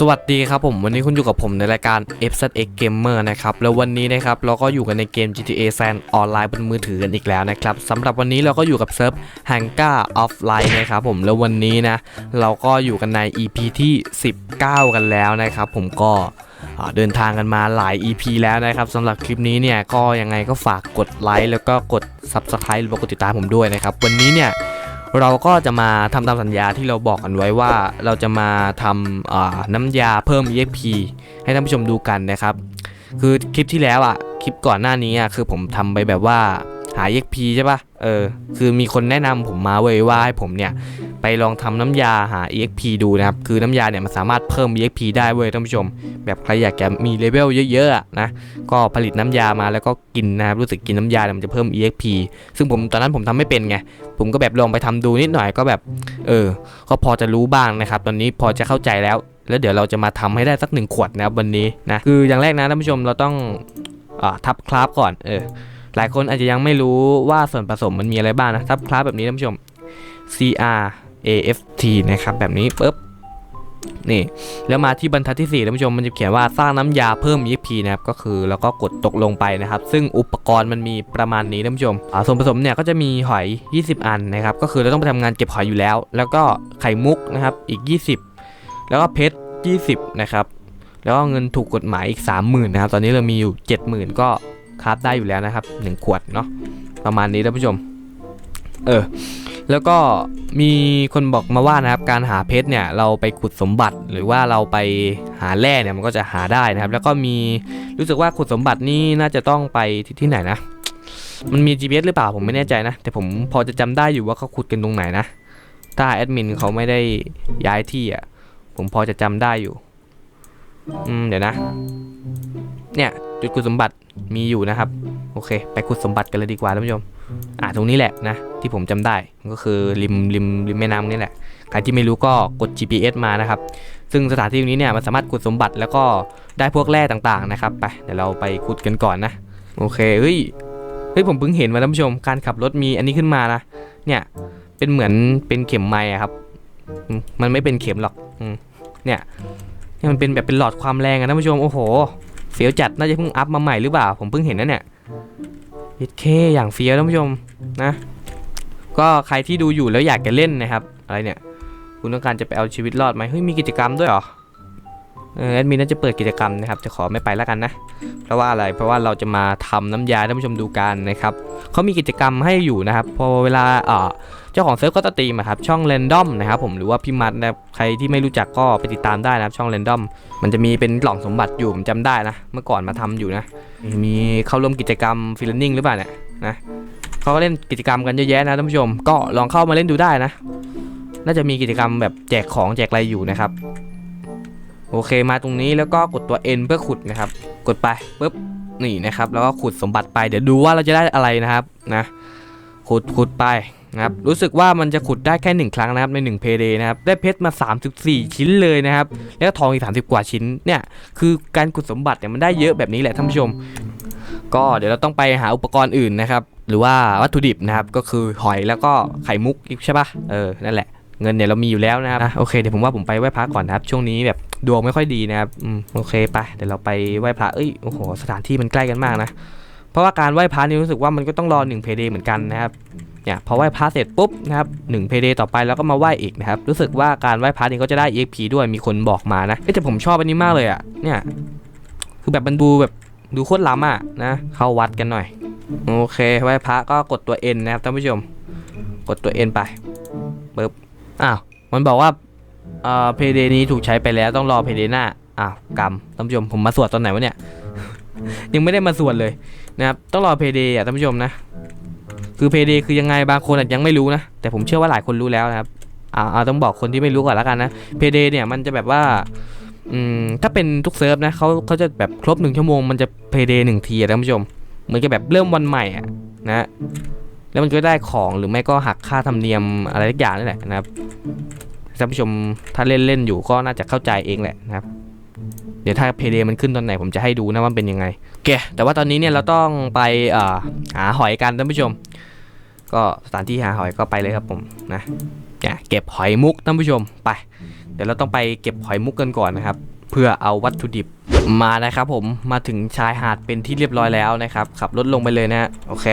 สวัสดีครับผมวันนี้คุณอยู่กับผมในรายการ f z x Gamer นะครับแล้ววันนี้นะครับเราก็อยู่กันในเกม GTA San ออนไลน์บนมือถือกันอีกแล้วนะครับสำหรับวันนี้เราก็อยู่กับเซิร์ฟ h a n g a Offline นะครับผมแล้ววันนี้นะเราก็อยู่กันใน EP ที่ 19 กันแล้วนะครับผมก็เดินทางกันมาหลาย EP แล้วนะครับสำหรับคลิปนี้เนี่ยก็ยังไงก็ฝากกดไลค์แล้วก็กด Subscribe หรือว่ากดติดตามผมด้วยนะครับวันนี้เนี่ย เราก็จะมาทำตามสัญญาที่เราบอกกันไว้ว่าเราจะมาทำน้ำยาเพิ่ม EXP ให้ท่านผู้ชมดูกันนะครับ คือคลิปที่แล้วอะ คลิปก่อนหน้านี้อะคือผมทำไปแบบว่า หา EXP ใช่ปะเออ คือมีคนแนะนำผมมาเว้ยว่าให้ผมเนี่ย ไปลองทำน้ำยาหา EXP ดูนะครับ คือน้ำยาเนี่ยมันสามารถเพิ่ม EXP ได้เว้ยท่านผู้ชม แบบใครอยากจะมีเลเวลเยอะๆอะนะ ก็ผลิตน้ำยามาแล้วก็กินนะครับ รู้สึกกินน้ำยาเนี่ยมันจะเพิ่ม EXP ซึ่งผมตอนนั้นผมทำไม่เป็นไง ผมก็แบบลองไปทำดูนิดหน่อยก็แบบ เออ ก็พอจะรู้บ้างนะครับ ตอนนี้พอจะเข้าใจแล้ว แล้วเดี๋ยวเราจะมาทำให้ได้สักหนึ่งขวดนะครับวันนี้นะ คืออย่างแรกนะท่านผู้ชมเราต้องอ่าทับคราฟก่อน เออ หลายคนอาจจะยังไม่รู้ว่าส่วนผสมมันมีอะไรบ้างนะทับคราฟแบบนี้ท่านผู้ชม C R A F T นะครับแบบนี้ปุ๊บนี่แล้วมาที่บรรทัดที่4ท่านผู้ชมมันจะเขียนว่าสร้างน้ำยาเพิ่ม EXP นะครับก็คือแล้วก็กดตกลงไปนะครับ ซึ่งอุปกรณ์มันมีประมาณนี้ท่านผู้ชมส่วนผสมเนี่ยก็จะมีหอย 20 อันนะครับก็คือเราต้องไปทำงานเก็บหอยอยู่แล้ว แล้วก็ไข่มุกนะครับอีก 20 แล้วก็เพชร 20 นะครับ แล้วก็เงินถูกกฎหมายอีก 30,000 นะครับ ตอนนี้เรามีอยู่ 70,000 ก็ คราฟได้อยู่แล้วนะครับ 1 ขวดเนาะประมาณนี้ท่านผู้ชม เออ แล้วก็มีคนบอกมาว่านะครับ การหาเพชรเนี่ยเราไปขุดสมบัติหรือว่าเราไปหาแร่เนี่ยมันก็จะหาได้นะครับ แล้วก็มีรู้สึกว่าขุดสมบัตินี่น่าจะต้องไปที่ที่ไหนนะ มันมี GPS หรือเปล่าผมไม่แน่ใจนะ แต่ผมพอจะจำได้อยู่ว่าเขาขุดกันตรงไหนนะ ถ้าแอดมินเขาไม่ได้ย้ายที่อะผมพอจะจำได้อยู่ อืมเดี๋ยวนะ เนี่ย จุดขุดสมบัติมีอยู่นะครับ โอเค ไปขุดสมบัติกันเลยดีกว่าท่านผู้ชมอ่าตรงนี้แหละนะ ที่ผมจำได้ก็คือริมริมริมแม่น้ำนี่แหละใครที่ไม่รู้ก็กด GPS มานะครับ ซึ่งสถานที่ตรงนี้เนี่ยมันสามารถขุดสมบัติแล้วก็ได้พวกแร่ต่างๆนะครับไปเดี๋ยวเราไปขุดกันก่อนนะ โอเคเฮ้ยเฮ้ยผมเพิ่งเห็นมาท่านผู้ชม การขับรถมีอันนี้ขึ้นมานะเนี่ยเป็นเหมือนเป็นเข็มไม้ครับ มันไม่เป็นเข็มหรอกอเนี่ยเนี่ยมันเป็นแบบเป็นหลอดความแรงอะท่านผู้ชมโอ้โห ฟี้ยวจัดน่าจะเพิ่งอัพมาใหม่หรือเปล่า ผมเพิ่งเห็นนะเนี่ยเเคอย่างเฟี้ยวท่านผู้ชมนะ ก็ใครที่ดูอยู่แล้วอยากจะเล่นนะครับ อะไรเนี่ย คุณต้องการจะไปเอาชีวิตรอดไหมเฮ้ยมีกิจกรรมด้วยเหรอเออแอดมินน่าจะเปิดกิจกรรมนะครับ จะขอไม่ไปแล้วกันนะ เพราะว่าอะไร เพราะว่าเราจะมาทำน้ำยาท่านผู้ชมดูกันนะครับเขามีกิจกรรมให้อยู่นะครับ พอเวลาเอ่อ เจ้าของเซิร์ฟก็จะตีมาครับช่อง r รนดอมนะครับผมหรือว่าพี่มัดนะครับใครที่ไม่รู้จักก็ไปติดตามได้นะครับช่อง r รนดอมมันจะมีเป็นกล่องสมบัติอยู่ผมจำได้นะเมื่อก่อนมาทำอยู่นะ มีเข้าร่วมกิจกรรมฟิลนิ่งหรือเปล่าเนี่ยนะเขาก็เล่นกิจกรรมกันเยอะแยะนะท่านผู้ชมก็ลองเข้ามาเล่นดูได้นะ น่าจะมีกิจกรรมแบบแจกของแจกอะไรอยู่นะครับ โอเคมาตรงนี้แล้วก็กดตัว N เพื่อขุดนะครับ กดไปปุ๊บนี่นะครับ แล้วก็ขุดสมบัติไปเดี๋ยวดูว่าเราจะได้อะไรนะครับนะขุดขุดไป นะครับรู้สึกว่ามันจะขุดได้แค่หนึ่งครั้งนะครับใน 1 เพเดนะครับได้เพชรมา 34 ชิ้นเลยนะครับแล้วทองอีก 30 กว่าชิ้นเนี่ยคือการขุดสมบัติเนี่ยมันได้เยอะแบบนี้แหละท่านผู้ชม ก็เดี๋ยวเราต้องไปหาอุปกรณ์อื่นนะครับหรือว่าวัตถุดิบนะครับก็คือหอยแล้วก็ไข่มุกใช่ปะเออนั่นแหละเงินเนี่ยเรามีอยู่แล้วนะครับอะโอเคเดี๋ยวผมว่าผมไปไหว้พระก่อนนะครับ ช่วงนี้แบบดวงไม่ค่อยดีนะครับอืมโอเคไปเดี๋ยวเราไปไหว้พระเอ้ยโอ้โหสถานที่มันใกล้กันมากนะ เพราะว่าการไหว้พระนี่รู้สึกว่ามันก็ต้องรอ1เพเดเหมือนกันนะครับ เนี่ยพอไหว้พระเสร็จปุ๊บนะครับ1เพเดต่อไปแล้วก็มาไหว้อีกนะครับรู้สึกว่าการไหว้พระนี่ก็จะได้ EXP ด้วยมีคนบอกมานะเอ้แต่ผมชอบอันนี้มากเลยอะเนี่ยคือแบบมันดูแบบดูโคตรล้ำอะนะเข้าวัดกันหน่อย โอเคไหว้พระก็กดตัว N นะครับท่านผู้ชม กดตัว N ไปปึ๊บอ้าวมันบอกว่าเอ่อเพเดนี้ถูกใช้ไปแล้วต้องรอเพเดหน้าอ้าวกรรมท่านผู้ชมผมมาสวดตอนไหนวะเนี่ยยังไม่ได้มาสวดเลยนะครับต้องรอเพเดอะท่านผู้ชมนะ คือเพเดคือยังไงบางคนอาจยังไม่รู้นะ แต่ผมเชื่อว่าหลายคนรู้แล้วนะครับอ่าเอาต้องบอกคนที่ไม่รู้ก่อนล้วกันนะเพเดเนี่ยมันจะแบบว่าอืมถ้าเป็นทุกเซิร์ฟนะเขาเขาจะแบบครบหนึ่งชั่วโมงมันจะเพเดหนึ่งทีอะท่านผู้ชมเหมือนกับแบบเริ่มวันใหม่อะนะแล้วมันก็ได้ของหรือไม่ก็หักค่าธรรมเนียมอะไรทุกอย่างนี่แหละนะครับท่านผู้ชมถ้าเล่นเล่นอยู่ก็น่าจะเข้าใจเองแหละนะครับ เดี๋ยวถ้าเพเดมันขึ้นตอนไหนผมจะให้ดูนะว่าเป็นยังไงโอเคแต่ว่าตอนนี้เนี่ยเราต้องไปหาหอยกันท่านผู้ชม ก็สถานที่หาหอยก็ไปเลยครับผมนะเนี่ยเก็บหอยมุกท่านผู้ชมไป เดี๋ยวเราต้องไปเก็บหอยมุกกันก่อนนะครับ เพื่อเอาวัตถุดิบมานะครับผมมาถึงชายหาดเป็นที่เรียบร้อยแล้วนะครับขับรถลงไปเลยนะฮะโอเค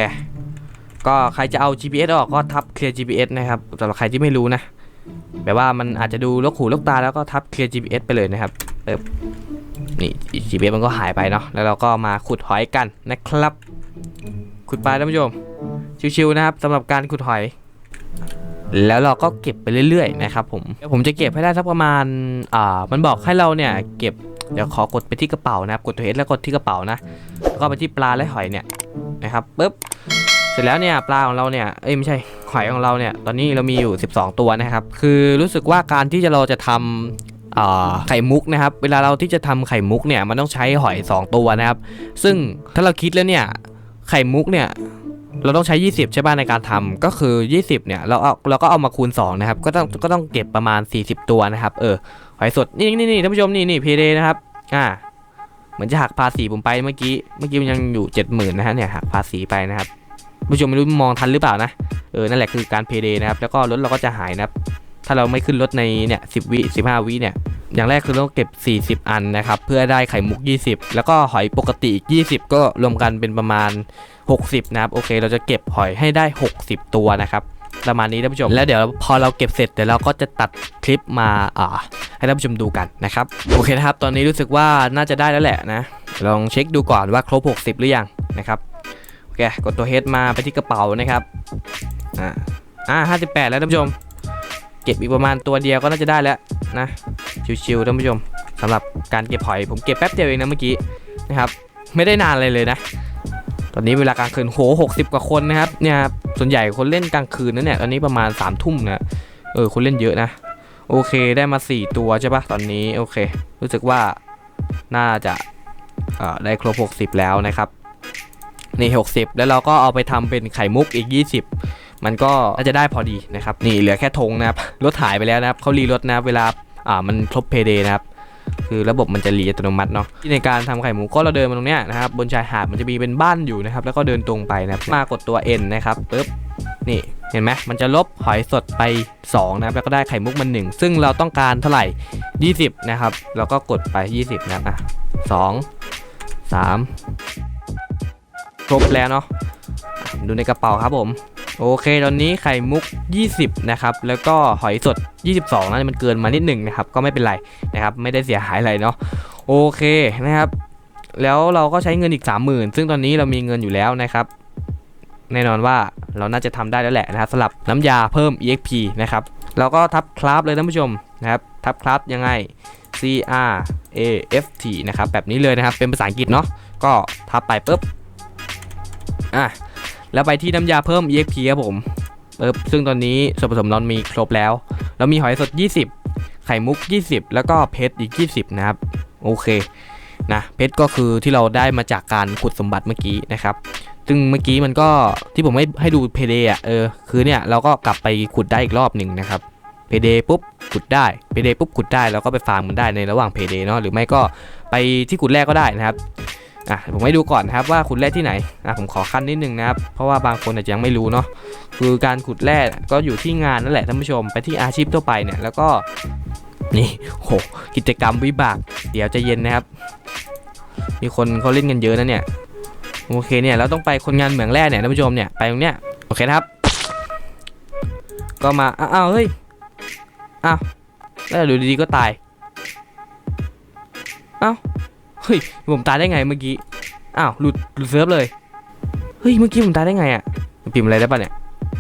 ก็ใครจะเอา GPS ออกก็ทับเคลียร์ GPS นะครับสำหรับใครที่ไม่รู้นะแบบว่ามันอาจจะดูลกหูลกตาแล้วก็ทับเคลียร์ GPS ไปเลยนะครับเนี่ GPS มันก็หายไปเนาะแล้วเราก็มาขุดหอยกันนะครับ ขุดไปท่านผู้ชมชิวๆนะครับสำหรับการขุดหอย แล้วเราก็เก็บไปเรื่อยๆนะครับผมเดี๋ยวผมจะเก็บให้ได้สักประมาณอ่ามันบอกให้เราเนี่ยเก็บเดี๋ยวขอกดไปที่กระเป๋านะครับกดตัวเอสแล้วกดที่กระเป๋านะแล้วก็ไปที่ปลาและหอยเนี่ยนะครับปุ๊บเสร็จแล้วเนี่ยปลาของเราเนี่ยเอ้ยไม่ใช่หอยของเราเนี่ยตอนนี้เรามีอยู่ 12 ตัวนะครับ คือรู้สึกว่าการที่จะเราจะทำอ่า ไข่มุกนะครับ เวลาเราที่จะทำไข่มุกเนี่ยมันต้องใช้หอย 2 ตัวนะครับ ซึ่งถ้าเราคิดแล้วเนี่ยไข่มุกเนี่ยเราต้องใช้ 20 ใช่ป่ะในการทำก็คือ 20 เนี่ยเราเอาเราก็เอามาคูณ 2 นะครับ ก็ต้องก็ต้องเก็บประมาณ 40 ตัวนะครับ เออหอยสดนี่นี่นี่ท่านผู้ชมนี่นี่เพเดนะครับอ่าเหมือนจะหักภาษีผมไปเมื่อกี้เมื่อกี้มันยังอยู่70,000นะฮะเนี่ยหักภาษีไปนะครับผู้ชมไม่รู้มองทันหรือเปล่านะเออนั่นแหละคือการเพเดนะครับแล้วก็รถเราก็จะหายนะครับ ถ้าเราไม่ขึ้นรถในเนี่ย10วิ15วิเนี่ยอย่างแรกคือต้องเก็บ 40 อันนะครับ เพื่อได้ไข่มุก 20 แล้วก็หอยปกติอีก 20 ก็รวมกันเป็นประมาณ 60 นะครับ โอเค เราจะเก็บหอยให้ได้ 60 ตัวนะครับ ประมาณนี้ท่านผู้ชม แล้วเดี๋ยวพอเราเก็บเสร็จเดี๋ยวเราก็จะตัดคลิปมาอ่าให้ท่านผู้ชมดูกันนะครับ โอเคนะครับ ตอนนี้รู้สึกว่าน่าจะได้แล้วแหละนะ ลองเช็คดูก่อนว่าครบ 60 หรือยังนะครับ โอเค กดตัวเฮดมาไปที่กระเป๋านะครับ อ่า อ่า 58 แล้วท่านผู้ชม เก็บอีกประมาณตัวเดียวก็น่าจะได้แล้วนะชิวๆท่านผู้ชมสำหรับการเก็บหอย ผมเก็บแป๊บเดียวเองนะเมื่อกี้นะครับ ไม่ได้นานเลยเลยนะ ตอนนี้เวลากลางคืนโห60กว่าคนนะครับเนี่ยครับส่วนใหญ่คนเล่นกลางคืนนั่นเนี่ยตอนนี้ประมาณ3ามทุ่มนะเออคนเล่นเยอะนะ โอเคได้มา4ตัวใช่ปะตอนนี้โอเค รู้สึกว่าน่าจะได้ครบ 60 แล้วนะครับนี่60 แล้วเราก็เอาไปทำเป็นไข่มุกอีก 20 มันก็น่าจะได้พอดีนะครับนี่เหลือแค่ธงนะครับรถหายไปแล้วนะครับเขารีรถนะครับเวลาอ่ามันครบเพเดนะครับคือระบบมันจะรีอัตโนมัติเนาะที่ในการทำไข่หมูก็เราเดินมาตรงเนี้ยนะครับบนชายหาดมันจะมีเป็นบ้านอยู่นะครับแล้วก็เดินตรงไปนะครับมากดตัว N นะครับปุ๊บนี่เห็นไหมมันจะลบหอยสดไป 2 นะครับแล้วก็ได้ไข่มุกมัน 1 ซึ่งเราต้องการเท่าไหร่ 20 นะครับเราก็กดไป 20 นะครับอะ2 3ครบแล้วเนาะอะดูในกระเป๋าครับผม โอเคตอนนี้ไข่มุก 20 นะครับ แล้วก็หอยสด 22นะมันเกินมานิดหนึ่งนะครับ ก็ไม่เป็นไรนะครับ ไม่ได้เสียหายอะไรเนาะ โอเคนะครับ แล้วเราก็ใช้เงินอีก 30,000 ซึ่งตอนนี้เรามีเงินอยู่แล้วนะครับแน่นอนว่าเราน่าจะทำได้แล้วแหละนะครับสำหรับน้ำยาเพิ่ม EXP นะครับเราก็ทับคราฟเลยท่านผู้ชมนะครับทับคราฟยังไง C R A F T นะครับแบบนี้เลยนะครับเป็นภาษาอังกฤษเนาะก็ทับไปปุ๊บอะ แล้วไปที่น้ำยาเพิ่ม EXP ครับผมปึ๊บซึ่งตอนนี้ส่วนผสมเรามีครบแล้ว เรามีหอยสด 20 ไข่มุก 20 แล้วก็เพชรอีก 20 นะครับ โอเคนะเพชรก็คือที่เราได้มาจากการขุดสมบัติเมื่อกี้นะครับ ซึ่งเมื่อกี้มันก็ที่ผมให้ให้ดูเพเดอะเออคือเนี่ยเราก็กลับไปขุดได้อีกรอบหนึ่งนะครับเพเดปุ๊บขุดได้เพเดปุ๊บขุดได้แล้วก็ไปฟาร์มมันได้ในระหว่างเพเดเนาะหรือไม่ก็ไปที่ขุดแรกก็ได้นะครับ อะผมให้ดูก่อนนะครับว่าขุดแร่ที่ไหนอะผมขอขั้นนิดนึงนะครับเพราะว่าบางคนอาจจะยังไม่รู้เนาะคือการขุดแร่ก็อยู่ที่งานนั่นแหละท่านผู้ชมไปที่อาชีพทั่วไปเนี่ยแล้วก็นี่โหกิจกรรมวิบาก เดี๋ยวจะเย็นนะครับ มีคนเขาเล่นกันเยอะนะเนี่ยโอเคเนี่ยเราต้องไปคนงานเหมืองแร่เนี่ยท่านผู้ชมเนี่ยไปตรงเนี้ยโอเคครับ ก็มาอ้าวเฮ้ยอ้าวแล้วดูดีๆก็ตายอ้าว เฮ้ยผมตายได้ไงเมื่อกี้อ้าวหลุดหลุดเซิร์ฟเลยเฮ้ยเมื่อกี้ผมตายได้ไงอะ่ะพิมพ์อะไรได้ปะเนี่ย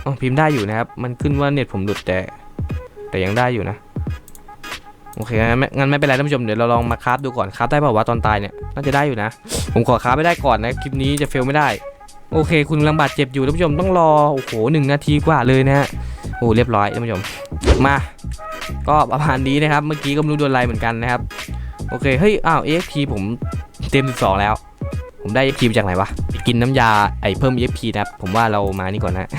อ๋อพิมพ์ได้อยู่นะครับ มันขึ้นว่าเน็ตผมหลุดแต่ แต่ยังได้อยู่นะโอเคงั้นไม่งั้นไม่เป็นไรท่านผู้ชมเดี๋ยวเราลองมาคราฟดูก่อนคราฟได้เปล่าวะตอนตายเนี่ยน่าจะได้อยู่นะ ผมขอคราฟไม่ได้ก่อนนะคลิปนี้จะเฟลไม่ได้ โอเค คุณกำลังบาดเจ็บอยู่ท่านผู้ชมต้องรอโอ้โหหนึ่งนาทีกว่าเลยนะฮะโอ้เรียบร้อยท่านผู้ชมมา ก็ประมาณนี้นะครับ เมื่อกี้ก็ไม่รู้โดนอะไรเหมือนกันนะครับ โอเค เฮ้ย อ้าว EXP ผมเต็ม12 แล้ว ผมได้ EXP มาจากไหนวะ กินน้ำยาไอเพิ่ม EXP นะครับ ผมว่าเรามานี่ก่อนนะ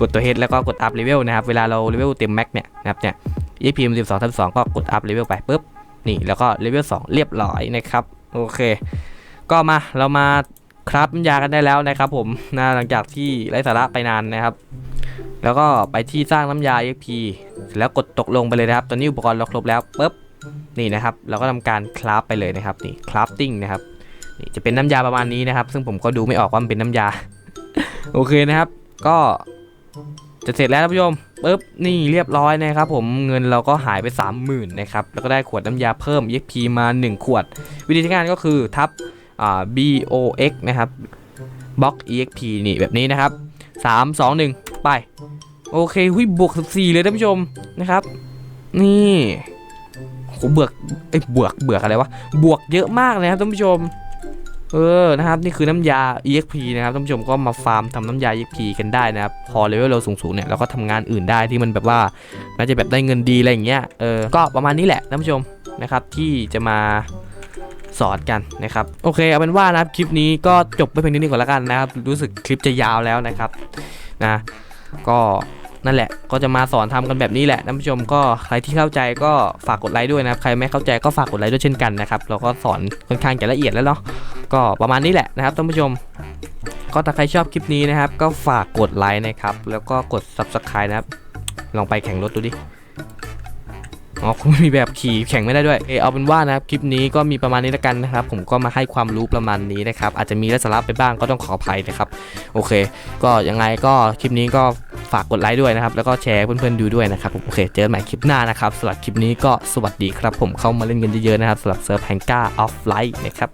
กดตัว H แล้วก็กด up level นะครับ เวลาเรา level เต็ม max เนี่ยนะครับเนี่ย EXP มัน12ทับ2ก็กด up level ไปปุ๊บ นี่ แล้วก็ level 2เรียบร้อยนะครับ โอเค ก็มา เรามาครับน้ำยากันได้แล้วนะครับผมนะหลังจากที่ไร้สาระไปนานนะครับ แล้วก็ไปที่สร้างน้ำยา EXP แล้วกดตกลงไปเลยนะครับ ตอนนี้อุปกรณ์เราครบแล้วปุ๊บ นี่นะครับ เราก็ทำการคราฟไปเลยนะครับนี่คราฟติ้งนะครับนี่จะเป็นน้ำยาประมาณนี้นะครับ ซึ่งผมก็ดูไม่ออกว่ามันเป็นน้ำยา โอเคนะครับ ก็จะเสร็จแล้วท่านผู้ชมปุ๊บนี่เรียบร้อยนะครับ ผมเงินเราก็หายไป 30,000นะครับแล้วก็ได้ขวดน้ำยาเพิ่ม EXP มา 1 ขวด วิธีใช้งานก็คือทับอ่า BOX นะครับบล็อก EXP นี่แบบนี้นะครับ 3 2 1 ไป โอเค หุยบวก 14 เลยท่านผู้ชมนะครับ นี่ โหเบือกไอ้ยบวกเบือกอะไรวะบวกเยอะมากเลยครับท่านผู้ชม เออนะครับนี่คือน้ำยา EXP นะครับท่านผู้ชมก็มาฟาร์มทำน้ำยา EXP กันได้นะครับพอเลเวลเราสูงๆเนี่ยเราก็ทำงานอื่นได้ที่มันแบบว่าน่าจะแบบได้เงินดีอะไรอย่างเงี้ยเออก็ประมาณนี้แหละท่านผู้ชมนะครับที่จะมาสอนกันนะครับโอเคเอาเป็นว่านะครับคลิปนี้ก็จบไปเพียงเท่านี้ก่อนแล้วกันนะครับรู้สึกคลิปจะยาวแล้วนะครับนะก็ นั่นแหละ ก็จะมาสอนทำกันแบบนี้แหละท่านผู้ชมก็ใครที่เข้าใจก็ฝากกดไลค์ด้วยนะครับใครไม่เข้าใจก็ฝากกดไลค์ด้วยเช่นกันนะครับเราก็สอนค่อนข้างจะละเอียดแล้วเนาะก็ประมาณนี้แหละนะครับท่านผู้ชม ก็ถ้าใครชอบคลิปนี้นะครับ ก็ฝากกดไลค์นะครับแล้วก็กด subscribe นะครับลองไปแข่งรถดูดิ อ๋อคงไม่มีแบบขี่แข่งไม่ได้ด้วยเออเอาเป็นว่านะครับคลิปนี้ก็มีประมาณนี้แล้วกันนะครับ ผมก็มาให้ความรู้ประมาณนี้นะครับ อาจจะมีไร้สาระไปบ้างก็ต้องขออภัยนะครับ โอเค ก็ยังไงก็คลิปนี้ก็ฝากกดไลค์ด้วยนะครับ แล้วก็แชร์เพื่อนๆดูด้วยนะครับโอเคเจอกันใหม่คลิปหน้านะครับสำหรับคลิปนี้ก็สวัสดีครับ ผมเข้ามาเล่นกันเยอะๆนะครับสำหรับเซิร์ฟแฮงก้าออฟไลน์นะครับ